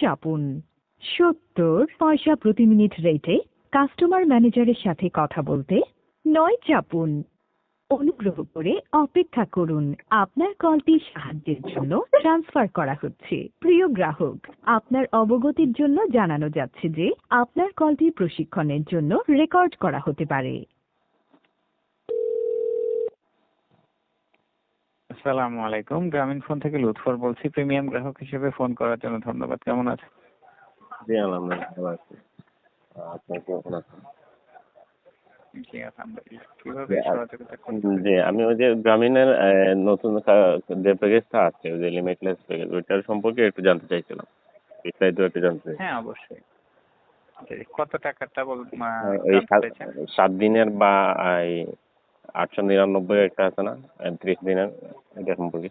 চাপুন। সত্তর পয়সা প্রতি মিনিট রেটে কাস্টমার ম্যানেজারের সাথে কথা বলতে নয় চাপুন। অনুগ্রহ করে অপেক্ষা করুন। আপনার কলটি সাহায্যের জন্য ট্রান্সফার করা হচ্ছে। প্রিয় গ্রাহক, আপনার অবগতির জন্য জানানো যাচ্ছে যে আপনার কলটি প্রশিক্ষণের জন্য রেকর্ড করা হতে পারে। আসসালামু আলাইকুম। গ্রামীণ ফোন থেকে লুৎফর বলছি প্রিমিয়াম গ্রাহক হিসেবে ফোন করার জন্য ধন্যবাদ। কেমন আছেন? জি আলহামদুলিল্লাহ ভালো আছি। কেমন আছেন জি আমি ওই যে গ্রামীণের নতুন যে প্যাকেজটা আছে ওই যে লিমিটলেস প্যাকেজ ওইটার সম্পর্কে একটু জানতে চাইছিলাম। বিস্তারিত একটু জানতে হ্যাঁ অবশ্যই। কত টাকাটা বল সাত দিনের বা আটশো নিরানব্বই একটা আছে না? ত্রিশ দিনের এটা সম্পর্কে।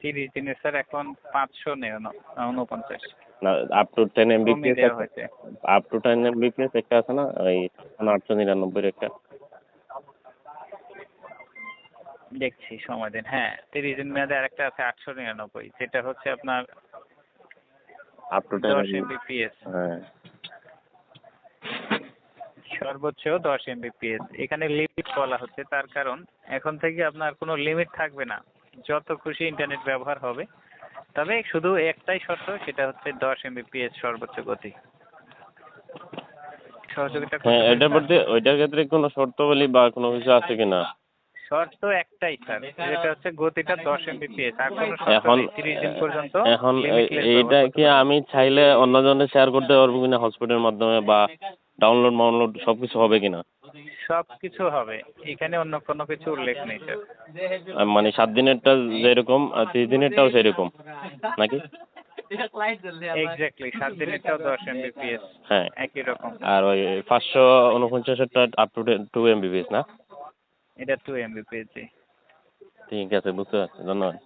তিরিশ দিনে স্যার এখন পাঁচশো নিরান- উনপঞ্চাশ। না up to ten MBPS up to ten MBPS একটা আছে না? ওই আটশো নিরানব্বই একটা। দেখছি সময় দিন। হ্যাঁ তিরিশ দিন মেয়াদে আরেকটা আছে আটশো নিরানব্বই। যেটা হচ্ছে আপনার আপ টু টেন দশ এমবিপিএস হ্যাঁ। সর্বোচ্চ দশ এমবিপিএস এখানে লিমিট বলা হচ্ছে তার কারণ এখন থেকে আপনার কোনো লিমিট থাকবে না। যত খুশি ইন্টারনেট ব্যবহার হবে। তবে শুধু একটাই শর্ত সেটা হচ্ছে দশ এমবিপিএস সর্বোচ্চ গতি। সহযোগিতা হ্যাঁ এটার প্রতি ওইটার ক্ষেত্রে কোনো শর্তাবলী বা কোনো কিছু আছে কিনা? শর্ত একটাই স্যার। যেটা হচ্ছে গতিটা দশ এমবিপিএস আর কোনো শর্ত এখন নেই তিরিশ দিন পর্যন্ত এখন এইটা কি আমি চাইলে অন্যজনের শেয়ার করতে পারব কিনা? হসপিটালের মাধ্যমে বা ডাউনলোড মাউনলোড সব কিছু হবে কিনা? সব কিছু হবে। এখানে অন্য কোনো কিছু উল্লেখ নেই স্যার মানে সাত দিনেরটা যেরকম আর ত্রিশ দিনেরটাও সেরকম নাকি? এক্স্যাক্টলি সাত দিনেরটাও দশ এমবিপিএস হ্যাঁ। একই রকম। আর ওই পাঁচশো উনপঞ্চাশেরটা আপ টু টু এমবিপিএস না? এটা টু এমবিপিএস ঠিক আছে বুঝতে পারছি ধন্যবাদ।